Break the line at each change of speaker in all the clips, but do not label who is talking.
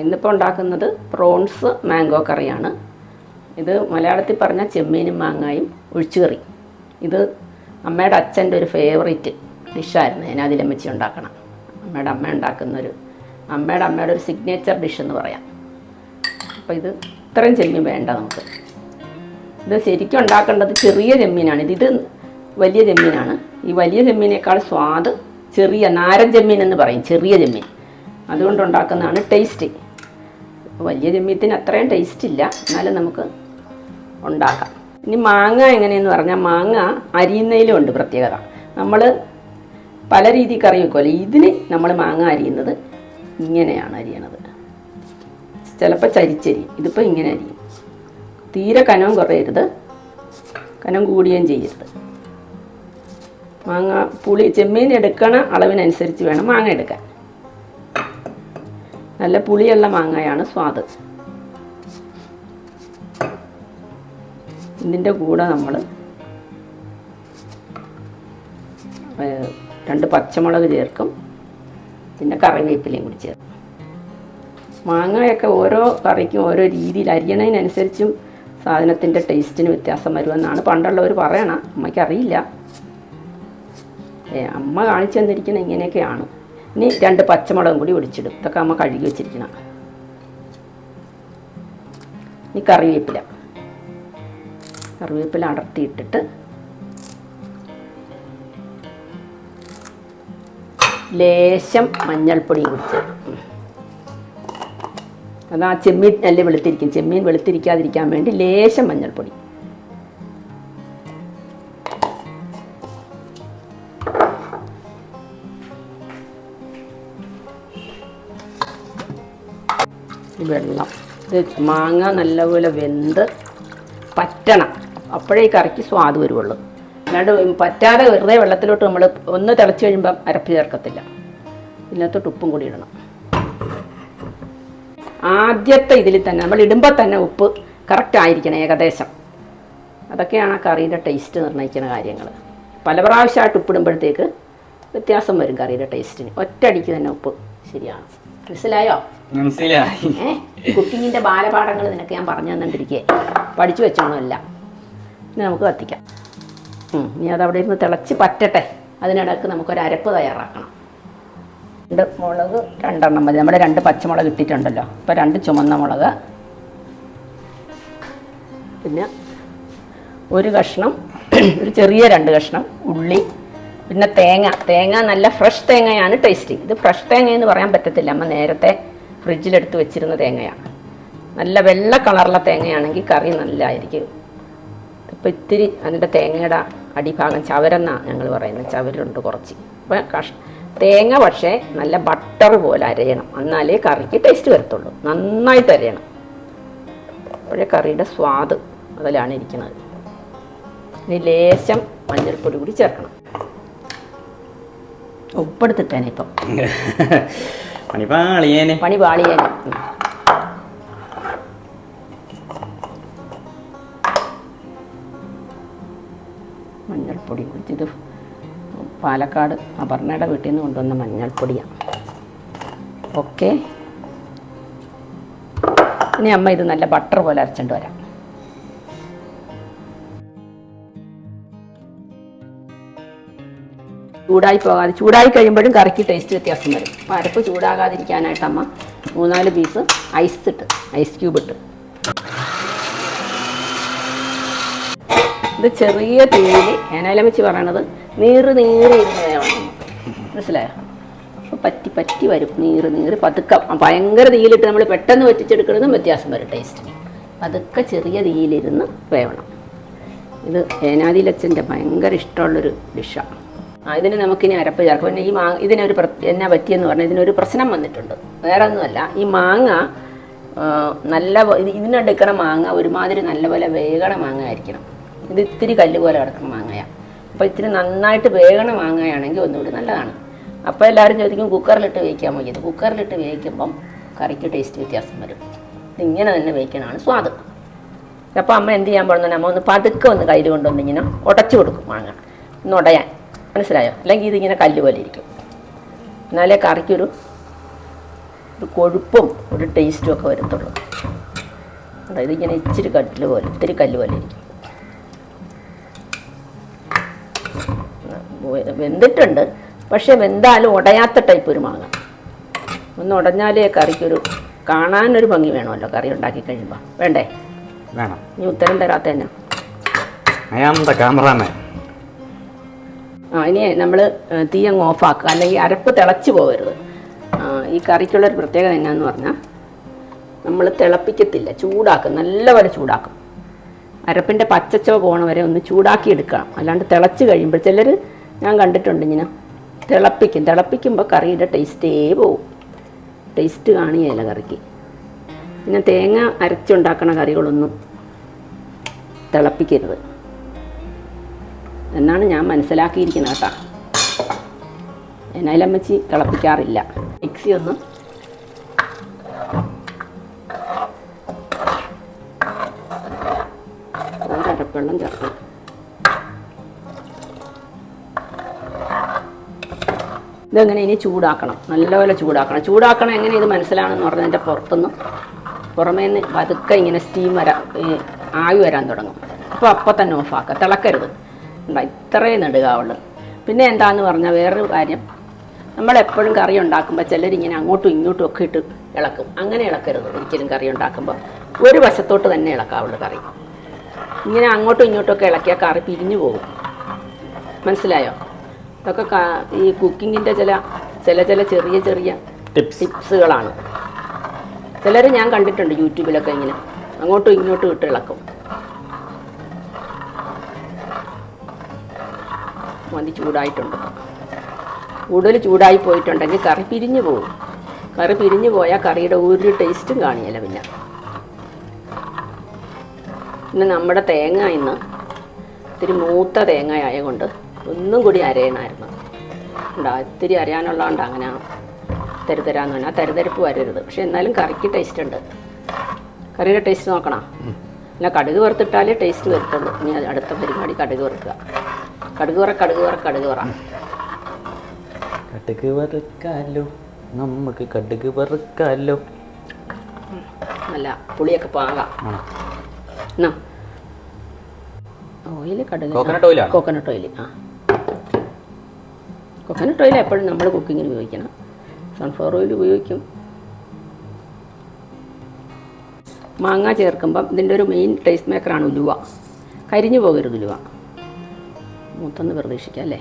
ഇന്നിപ്പോൾ ഉണ്ടാക്കുന്നത് prawns mango കറിയാണ്. ഇത് മലയാളത്തിൽ പറഞ്ഞ ചെമ്മീനും മാങ്ങായും ഒഴിച്ചുകറി ഇത് അമ്മയുടെ അച്ഛന്റെ ഒരു ഫേവറേറ്റ് ഡിഷായിരുന്നു ഞാൻ വെച്ച് ഉണ്ടാക്കണം. അമ്മയുടെ അമ്മ ഉണ്ടാക്കുന്നൊരു അമ്മയുടെ അമ്മയുടെ ഒരു സിഗ്നേച്ചർ ഡിഷ് എന്ന് പറയാം. അപ്പോൾ ഇത് ഇത്രയും ചെമ്മീൻ വേണ്ട നമുക്ക്. ഇത് ശരിക്കും ഉണ്ടാക്കേണ്ടത് ചെറിയ ചെമ്മീനാണ്. ഇത് ഇത് വലിയ ചെമ്മീനാണ്. ഈ വലിയ ചെമ്മീനേക്കാൾ സ്വാദ് ചെറിയ നാരൻ ചെമ്മീൻ എന്ന് പറയും. ചെറിയ ചെമ്മീൻ. അതുകൊണ്ട് ഉണ്ടാക്കുന്നതാണ് ടേസ്റ്റ് വലിയ ജമ്മീത്തിന് അത്രയും ടേസ്റ്റ് ഇല്ല. എന്നാലും നമുക്ക് ഉണ്ടാക്കാം. ഇനി മാങ്ങ എങ്ങനെയെന്ന് പറഞ്ഞാൽ മാങ്ങ അരിയുന്നതിലും ഉണ്ട് പ്രത്യേകത. നമ്മൾ പല രീതി കറി വെക്കുമല്ലോ ഇതിന് നമ്മൾ മാങ്ങ അരിയുന്നത് ഇങ്ങനെയാണ് അരിയണത്. ചിലപ്പോൾ ചരിച്ചരിയും ഇതിപ്പോൾ ഇങ്ങനെ അരിയും. തീരെ കനവും കുറയരുത്. കനം കൂടുകയും ചെയ്യരുത്. മാങ്ങ പുളി ചെമ്മീൻ എടുക്കണ അളവിനനുസരിച്ച് വേണം മാങ്ങ എടുക്കാൻ. നല്ല പുളിയുള്ള മാങ്ങയാണ് സ്വാദ്. ഇതിന്റെ കൂടെ നമ്മൾ രണ്ട് പച്ചമുളക് ചേർക്കും. പിന്നെ കറിവേപ്പിലയും കൂടി ചേർക്കും. മാങ്ങയൊക്കെ ഓരോ കറിക്കും ഓരോ രീതിയിൽ അരിയണതിനനുസരിച്ചും സാധനത്തിന്റെ ടേസ്റ്റിന് വ്യത്യാസം വരുമെന്നാണ് പണ്ടുള്ളവർ പറയണം. അമ്മയ്ക്കറിയില്ല. അമ്മ കാണിച്ചു തന്നിരിക്കുന്ന ഇങ്ങനെയൊക്കെയാണ്. ഇനി രണ്ട് പച്ചമുളകും കൂടി ഒടിച്ചിടും ഇതൊക്കെ നമ്മൾ കഴുകി വെച്ചിരിക്കണം. ഇനി കറിവേപ്പില. കറിവേപ്പില അടർത്തിയിട്ടിട്ട് ലേശം മഞ്ഞൾപ്പൊടി കുടിച്ച് അത് ആ ചെമ്മീൻ നല്ല വെളുത്തിരിക്കും. ചെമ്മീൻ വെളുത്തിരിക്കാതിരിക്കാൻ വേണ്ടി ലേശം മഞ്ഞൾപ്പൊടി. വെള്ളം. ഇത് മാങ്ങ നല്ലപോലെ വെന്ത് പറ്റണം. അപ്പോഴേ കറിക്ക് സ്വാദ് വരുള്ളൂ അല്ലാണ്ട് പറ്റാതെ വെറുതെ വെള്ളത്തിലോട്ട് നമ്മൾ ഒന്ന് തിളച്ച് കഴിയുമ്പം അരപ്പ് ചേർക്കത്തില്ല. ഇതിനകത്തോട്ട് ഉപ്പും കൂടി ഇടണം. ആദ്യത്തെ ഇതിൽ തന്നെ നമ്മൾ ഇടുമ്പോൾ തന്നെ ഉപ്പ് കറക്റ്റ് ആയിരിക്കണം ഏകദേശം. അതൊക്കെയാണ് ആ കറിയുടെ ടേസ്റ്റ് നിർണയിക്കുന്ന കാര്യങ്ങൾ. പല പ്രാവശ്യമായിട്ട് ഉപ്പിടുമ്പോഴത്തേക്ക് വ്യത്യാസം വരും കറിയുടെ ടേസ്റ്റിന് ഒറ്റയടിക്ക് തന്നെ ഉപ്പ് ശരിയാണ്. മനസ്സിലായോ കുക്കിങ്ങിന്റെ ബാലപാഠങ്ങൾ നിനക്ക് ഞാൻ പറഞ്ഞു തന്നിട്ടിരിക്കേ. പഠിച്ചു വെച്ചോണമല്ല. ഇനി നമുക്ക് കത്തിക്കാം. ഇനി അവിടെ ഇരുന്ന് തിളച്ച് പറ്റട്ടെ. അതിനിടക്ക് നമുക്കൊരു അരപ്പ് തയ്യാറാക്കണം. രണ്ട് മുളക് രണ്ടെണ്ണം മതി. നമ്മുടെ രണ്ട് പച്ചമുളക് ഇട്ടിട്ടുണ്ടല്ലോ. അപ്പോൾ രണ്ട് ചുമന്ന മുളക്. പിന്നെ ഒരു കഷ്ണം ഒരു ചെറിയ രണ്ട് കഷ്ണം ഉള്ളി പിന്നെ തേങ്ങ. തേങ്ങ നല്ല ഫ്രഷ് തേങ്ങയാണ് ടേസ്റ്റ്. ഇത് ഫ്രഷ് തേങ്ങ എന്ന് പറയാൻ പറ്റത്തില്ല. അമ്മ നേരത്തെ ഫ്രിഡ്ജിലെടുത്ത് വെച്ചിരുന്ന തേങ്ങയാണ്. നല്ല വെള്ള കളറുള്ള തേങ്ങയാണെങ്കിൽ കറി നല്ലതായിരിക്കും ഇപ്പോൾ ഇത്തിരി അതിന്റെ തേങ്ങയുടെ അടിഭാഗം ചവരെന്നാണ് ഞങ്ങൾ പറയുന്നത് ചവരുണ്ട് കുറച്ച്. അപ്പം കഷ് തേങ്ങ പക്ഷേ നല്ല ബട്ടർ പോലെ അരയണം. എന്നാലേ കറിക്ക് ടേസ്റ്റ് വരത്തുള്ളൂ. നന്നായിട്ട് അരയണം അപ്പോഴേ കറിയുടെ സ്വാദ് അതിലാണ് ഇരിക്കുന്നത്. ഇനി ലേശം മഞ്ഞൾപ്പൊടി കൂടി ചേർക്കണം. ഉപ്പെടുത്തിട്ടേനെ ഇപ്പം. പണി പാളിയേനെ. മഞ്ഞൾപ്പൊടി കുടിച്ചത്. പാലക്കാട് അപർണയുടെ വീട്ടിൽ നിന്ന് കൊണ്ടുവന്ന മഞ്ഞൾപ്പൊടിയാണ് ഓക്കെ. ഇനി അമ്മ ഇത് നല്ല ബട്ടർ പോലെ അരച്ചിട്ട് വരാം. ചൂടായി പോകാതെ ചൂടായി കഴിയുമ്പോഴും കറിക്ക് ടേസ്റ്റ് വ്യത്യാസം വരും. അപ്പോൾ അരപ്പ് ചൂടാകാതിരിക്കാനായിട്ട് അമ്മ മൂന്നാൽ പീസ് ഐസ് ഇട്ട് ഐസ് ക്യൂബ് ഇട്ട്. ഇത് ചെറിയ തീയിൽ ഏനാലം വെച്ച് പറയണത് നീറ് നീറ് മനസ്സിലായോ? അപ്പോൾ പറ്റി പറ്റി വരും നീറ് നീറ് പതുക്കം. ഭയങ്കര തീയിലിട്ട് നമ്മൾ പെട്ടെന്ന് വറ്റിച്ചെടുക്കുന്നതും വ്യത്യാസം വരും ടേസ്റ്റിന് പതുക്കെ ചെറിയ തീയിലിരുന്ന് വേവണം. ഇത് ഏനാദിലച്ചന്റെ ഭയങ്കര ഇഷ്ടമുള്ളൊരു ഡിഷാണ് ഇതിന് നമുക്കിനി അരപ്പ് ചേർക്കാം. പിന്നെ ഈ മാ ഇതിനൊരു പ്ര എന്നാ പറ്റിയെന്ന് പറഞ്ഞാൽ ഇതിനൊരു പ്രശ്നം വന്നിട്ടുണ്ട്. വേറെ ഒന്നുമല്ല ഈ മാങ്ങ നല്ല ഇതിനെടുക്കണ മാങ്ങ ഒരുമാതിരി നല്ലപോലെ വേഗണ മാങ്ങ ആയിരിക്കണം ഇത് ഇത്തിരി കല്ല് പോലെ കിടക്കുന്ന മാങ്ങയാണ് അപ്പോൾ ഇത്തിരി നന്നായിട്ട് വേഗണ മാങ്ങയാണെങ്കിൽ ഒന്നുകൂടി നല്ലതാണ്. അപ്പോൾ എല്ലാവരും ചോദിക്കും കുക്കറിലിട്ട് വേവിക്കാൻ ഇത് കുക്കറിലിട്ട് വേവിക്കുമ്പം കറിക്ക് ടേസ്റ്റ് വ്യത്യാസം വരും. ഇതിങ്ങനെ തന്നെ വേവിക്കണമാണ് സ്വാദ്. അപ്പോൾ അമ്മ എന്ത് ചെയ്യാൻ പറഞ്ഞു അമ്മ ഒന്ന് പതുക്കെ ഒന്ന് കയ്യിൽ കൊണ്ടുവന്ന് ഇങ്ങനെ ഉടച്ചു കൊടുക്കും മാങ്ങ. ഒന്ന് ഉടയാൻ മനസ്സിലായോ? അല്ലെങ്കിൽ ഇതിങ്ങനെ കല്ല് പോലെ ഇരിക്കും. എന്നാലേ കറിക്കൊരു ഒരു കൊഴുപ്പും ഒരു ടേസ്റ്റും ഒക്കെ വരത്തുള്ളൂ. അതായത് ഇങ്ങനെ ഇച്ചിരി കല്ല് പോലെ ഇത്തിരി കല്ല് പോലെ ഇരിക്കും വെന്തിട്ടുണ്ട്. പക്ഷേ വെന്താലും ഉടയാത്ത ടൈപ്പ് ഒരു മാങ്ങ. ഒന്ന് ഉടഞ്ഞാലേ കറിക്കൊരു കാണാനൊരു ഭംഗി വേണമല്ലോ കറി ഉണ്ടാക്കി കഴിയുമ്പോൾ വേണ്ടേ?
വേണം.
നീ ഉത്തരം തരാത്ത തന്നെ
ക്യാമറാമാൻ
ആ ഇനി നമ്മൾ തീ അങ്ങ് ഓഫാക്കുക. അല്ലെങ്കിൽ അരപ്പ് തിളച്ച് പോകരുത്. ഈ കറിക്കുള്ളൊരു പ്രത്യേകത എന്നാന്ന് പറഞ്ഞാൽ നമ്മൾ തിളപ്പിക്കത്തില്ല. ചൂടാക്കും. നല്ലപോലെ ചൂടാക്കും. അരപ്പിന്റെ പച്ചച്ചോ പോണ വരെ ഒന്ന് ചൂടാക്കി എടുക്കണം. അല്ലാണ്ട് തിളച്ച് കഴിയുമ്പോൾ ചിലർ ഞാൻ കണ്ടിട്ടുണ്ട് ഇങ്ങനെ തിളപ്പിക്കും. തിളപ്പിക്കുമ്പോൾ കറിയുടെ ടേസ്റ്റേ പോവും. ടേസ്റ്റ് കാണിയല്ല കറിക്ക്. പിന്നെ തേങ്ങ അരച്ചുണ്ടാക്കണ കറികളൊന്നും തിളപ്പിക്കരുത്. എന്നാണ് ഞാൻ മനസ്സിലാക്കിയിരിക്കുന്നത് കേട്ടോ. എന്നാലമ്മച്ചി തിളപ്പിക്കാറില്ല. മിക്സി ഒന്ന് ഒരടപ്പെള്ളം ചേർക്കണം ഇതെങ്ങനെ ഇനി ചൂടാക്കണം? നല്ലപോലെ ചൂടാക്കണം. ചൂടാക്കണം എങ്ങനെ ഇത് മനസ്സിലാണെന്ന് പറഞ്ഞാൽ എന്റെ പുറത്തുനിന്ന് പുറമേ നിന്ന് പതുക്കെ ഇങ്ങനെ സ്റ്റീം വരാൻ ആവി വരാൻ തുടങ്ങും. അപ്പോൾ അപ്പം തന്നെ ഓഫാക്കുക തിളക്കരുത്. ഇത്രയും നെടുകാവുള്ളൂ. പിന്നെ എന്താന്ന് പറഞ്ഞാൽ വേറൊരു കാര്യം. നമ്മളെപ്പോഴും കറി ഉണ്ടാക്കുമ്പോൾ ചിലരിങ്ങനെ അങ്ങോട്ടും ഇങ്ങോട്ടും ഒക്കെ ഇട്ട് ഇളക്കും. അങ്ങനെ ഇളക്കരുത്. ഒരിക്കലും കറി ഉണ്ടാക്കുമ്പോൾ ഒരു വശത്തോട്ട് തന്നെ ഇളക്കാവുള്ളൂ കറി. ഇങ്ങനെ അങ്ങോട്ടും ഇങ്ങോട്ടും ഒക്കെ ഇളക്കിയാൽ കറി പിരിഞ്ഞു പോകും. മനസ്സിലായോ? ഇതൊക്കെ ഈ കുക്കിങ്ങിന്റെ ചില ചില ചില ചെറിയ ചെറിയ
ടിപ്സ്.
ടിപ്സുകളാണ്. ചിലർ ഞാൻ കണ്ടിട്ടുണ്ട് യൂട്യൂബിലൊക്കെ ഇങ്ങനെ അങ്ങോട്ടും ഇങ്ങോട്ടും ഇട്ട് ഇളക്കും. മതി ചൂടായിട്ടുണ്ട്. കൂടുതൽ ചൂടായി പോയിട്ടുണ്ടെങ്കിൽ കറി പിരിഞ്ഞു പോകും. കറി പിരിഞ്ഞു പോയാൽ കറിയുടെ ഒരു ടേസ്റ്റും കാണിയല്ല പിന്നെ. പിന്നെ നമ്മുടെ തേങ്ങ ഇന്ന് ഇത്തിരി മൂത്ത തേങ്ങ ആയതുകൊണ്ട് ഒന്നും കൂടി അരയണമായിരുന്നു. ഉണ്ടാ ഇത്തിരി അരയാനുള്ളതുകൊണ്ട് അങ്ങനെ തരുതരാന്ന് പറഞ്ഞാൽ തരുതരപ്പ് വരരുത്. പക്ഷെ എന്നാലും കറിക്ക് ടേസ്റ്റ് ഉണ്ട്. കറിയുടെ ടേസ്റ്റ് നോക്കണം? അല്ല കടുക് വറുത്തിട്ടാലേ ടേസ്റ്റ് വരത്തുള്ളൂ. ഇനി അടുത്ത പരിപാടി കടുക് വറുക്കുക. കടുക് വറ കടുക് വറ കടുക് വറ
കടുക് വറുക്കാലോ നമുക്ക് കടുക് വറുക്കാലോ.
നല്ല പുളിയൊക്കെ പാകാം. എന്നാ ഓയിൽ കടുക്
കോക്കനട്ട് oil
കോക്കനട്ട് ഓയിൽ ആ. കോക്കനട്ട് ഓയിൽ എപ്പോഴും നമ്മൾ കുക്കിങ്ങിന് ഉപയോഗിക്കണം. സൺഫ്ലവർ ഓയിൽ ഉപയോഗിക്കും. മാങ്ങ ചേർക്കുമ്പം ഇതിന്റെ ഒരു മെയിൻ ടേസ്റ്റ് മേക്കറാണ് ഉലുവ. കരിഞ്ഞു പോകരുത് ഉലുവ. മൂത്തൊന്ന് പ്രതീക്ഷിക്കാം അല്ലേ?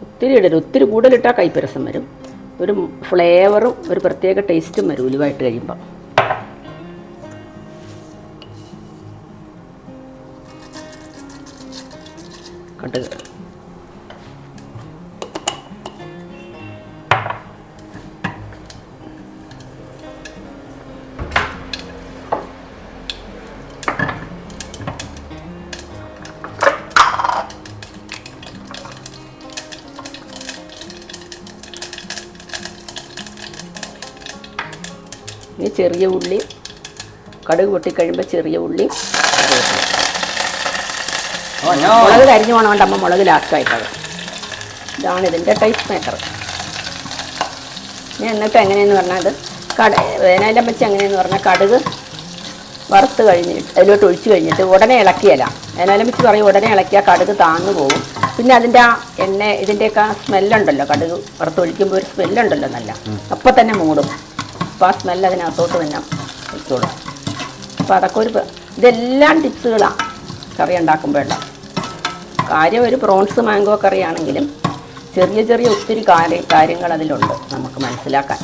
ഒത്തിരി ഇടരുത്. ഒത്തിരി കൂടുതലിട്ടാൽ കൈപ്പരസം വരും. ഒരു ഫ്ലേവറും ഒരു പ്രത്യേക ടേസ്റ്റും വരും ഉലുവായിട്ട് ഇട്ട് ചെറിയ ഉള്ളി കടുക് പൊട്ടിക്കഴിയുമ്പോൾ ചെറിയ ഉള്ളി. മുളക് കരിഞ്ഞു പോകണോണ്ട് അമ്മ മുളക് ലാസ്റ്റായിട്ടത് ഇതാണ് ഇതിന്റെ ടേസ്റ്റ് മേക്കർ ഞാൻ എന്നിട്ട് എങ്ങനെയെന്ന് പറഞ്ഞാൽ അത് കട വേനലിന്റെ വെച്ച് എങ്ങനെയെന്ന് പറഞ്ഞാൽ കടുക് വറുത്ത് കഴിഞ്ഞിട്ട് അതിലോട്ട് ഒഴിച്ചു കഴിഞ്ഞിട്ട് ഉടനെ ഇളക്കിയല്ല വേനലിന്റെ വെച്ച് പറയും ഉടനെ ഇളക്കിയാൽ കടുക് താന്നു പോകും. പിന്നെ അതിന്റെ ആ എണ്ണ ഇതിന്റെയൊക്കെ ആ സ്മെല്ലുണ്ടല്ലോ കടുക് വറുത്തൊഴിക്കുമ്പോൾ ഒരു സ്മെല്ലുണ്ടല്ലോ നല്ല. അപ്പം തന്നെ മൂടും. അപ്പോൾ ആ സ്മെല്ല് അതിനകത്തോട്ട് തന്നെ. വെച്ചോളും അപ്പോൾ അതൊക്കെ ഒരു ഇതെല്ലാം ടിപ്സുകളാണ് കറി ഉണ്ടാക്കുമ്പോഴുള്ള. കാര്യം ഒരു പ്രോൺസ് മാംഗോ കറി ആണെങ്കിലും ചെറിയ ചെറിയ ഒത്തിരി കാര്യ കാര്യങ്ങൾ അതിലുണ്ട് നമുക്ക് മനസ്സിലാക്കാൻ.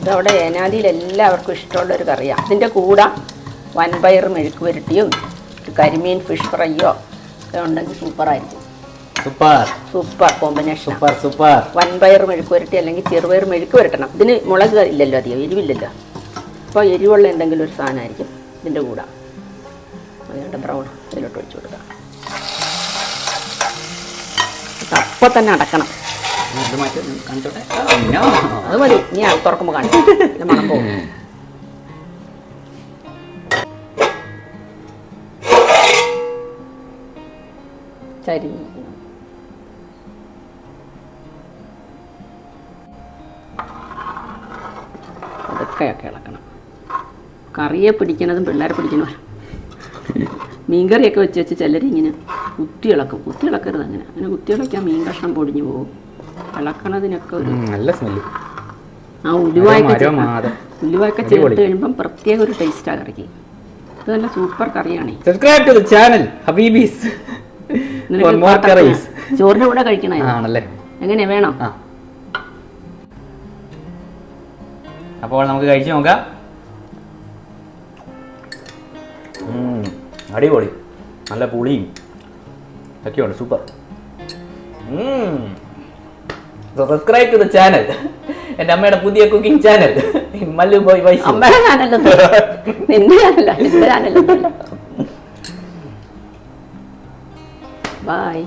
ഇതവിടെ ഏനാദിയിൽ എല്ലാവർക്കും ഇഷ്ടമുള്ള ഒരു കറിയാണ് ഇതിന്റെ കൂടെ വൻപയർ മെഴുക്ക് പുരട്ടിയും ഒരു കരിമീൻ ഫിഷ് ഫ്രൈയോ ഒക്കെ ഉണ്ടെങ്കിൽ സൂപ്പറായിരിക്കും.
Super.
Super combination.
Super super.
വൻപയർ മെഴുക്ക് പുരട്ടി അല്ലെങ്കിൽ ചെറുപയർ മെഴുക്ക് പുരട്ടണം. ഇതിന് മുളക് ഇല്ലല്ലോ അധികം എരിവില്ലല്ലോ. അപ്പോൾ എരിവുള്ള എന്തെങ്കിലും ഒരു സാധനമായിരിക്കും ഇതിന്റെ കൂടെ. അതുകൊണ്ട് ബ്രൗൺ ഇതിലോട്ട് ഒഴിച്ചു കൊടുക്കാം. അപ്പം തന്നെ അടക്കണം. അത് മതി. നീ അത് തുറക്കുമ്പോൾ ഇതിന്റെ മണം പോകും. ചരിഞ്ഞ്. പക്കയൊക്കെ ഇളക്കണം. കറിയെ പിടിക്കണതും പിള്ളേരെ പിടിക്കണോ മീൻകറിയൊക്കെ വെച്ച് വെച്ച് ചിലരിങ്ങനെ കുത്തി ഇളക്കും. കുത്തി ഇളക്കരുത് അങ്ങനെ. അങ്ങനെ കുത്തി ഇളക്കാൻ മീൻ കഷ്ണം പൊടിഞ്ഞു പോകും. ഇളക്കണതിനൊക്കെ ഒരു
നല്ല സ്മെല്ല്
ആ ഉലുവായൊക്കെ. ഉലുവായൊക്കെ ചേർത്ത് കഴിയുമ്പം പ്രത്യേക ഒരു ടേസ്റ്റാണ് കറിക്ക്. ഇത് നല്ല സൂപ്പർ കറിയാണ്.
സബ്സ്ക്രൈബ് ടു ദി ചാനൽ ഹബീബീസ്.
ചോറിന്റെ കൂടെ കഴിക്കണേ.
ആണല്ലേ?
എങ്ങനെ വേണോ?
അപ്പോൾ നമുക്ക് കഴിച്ചു നോക്കാം. ഉം, അടിപൊളി. നല്ല പുളിയും. ഒക്കെയുണ്ട് super subscribe to the channel എന്റെ അമ്മയുടെ പുതിയ കുക്കിംഗ് ചാനൽ മല്ലു ബോയ് വൈസ്
അമ്മയുടെ ചാനലൊന്നും നിന്റെ ചാനല നിന്റെ ചാനലൊന്നുമല്ല ബായ്